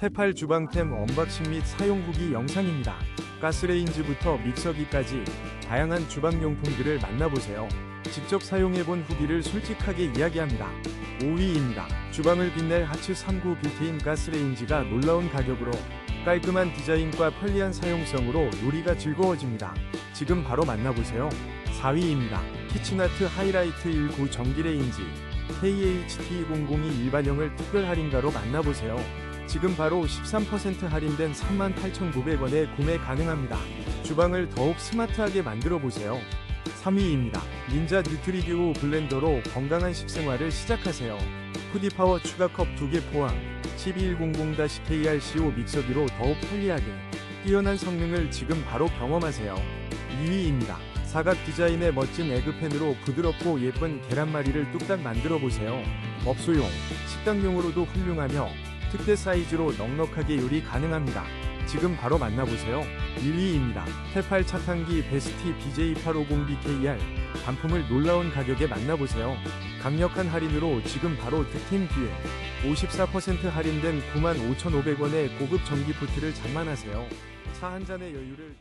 테팔 주방템 언박싱 및 사용 후기 영상입니다. 가스레인지부터 믹서기까지 다양한 주방용품들을 만나보세요. 직접 사용해본 후기를 솔직하게 이야기합니다. 5위입니다. 주방을 빛낼 하츠 39 빌트인 가스레인지가 놀라운 가격으로 깔끔한 디자인과 편리한 사용성으로 요리가 즐거워집니다. 지금 바로 만나보세요. 4위입니다. 키친아트 하이라이트 19 전기레인지 KHT002 일반형을 특별 할인가로 만나보세요. 지금 바로 13% 할인된 38,900원에 구매 가능합니다. 주방을 더욱 스마트하게 만들어 보세요. 3위입니다. 닌자 뉴트리듀오 블렌더로 건강한 식생활을 시작하세요. 푸디파워 추가컵 2개 포함 12100-KRCO 믹서기로 더욱 편리하게 뛰어난 성능을 지금 바로 경험하세요. 2위입니다. 사각 디자인의 멋진 에그팬으로 부드럽고 예쁜 계란말이를 뚝딱 만들어 보세요. 업소용, 식당용으로도 훌륭하며 특대 사이즈로 넉넉하게 요리 가능합니다. 지금 바로 만나보세요. 1위입니다. 테팔 차탄기 베스티 BJ850BKR 반품을 놀라운 가격에 만나보세요. 강력한 할인으로 지금 바로 득템 기회 54% 할인된 95,500원의 고급 전기 포트를 장만하세요. 차 한 잔의 여유를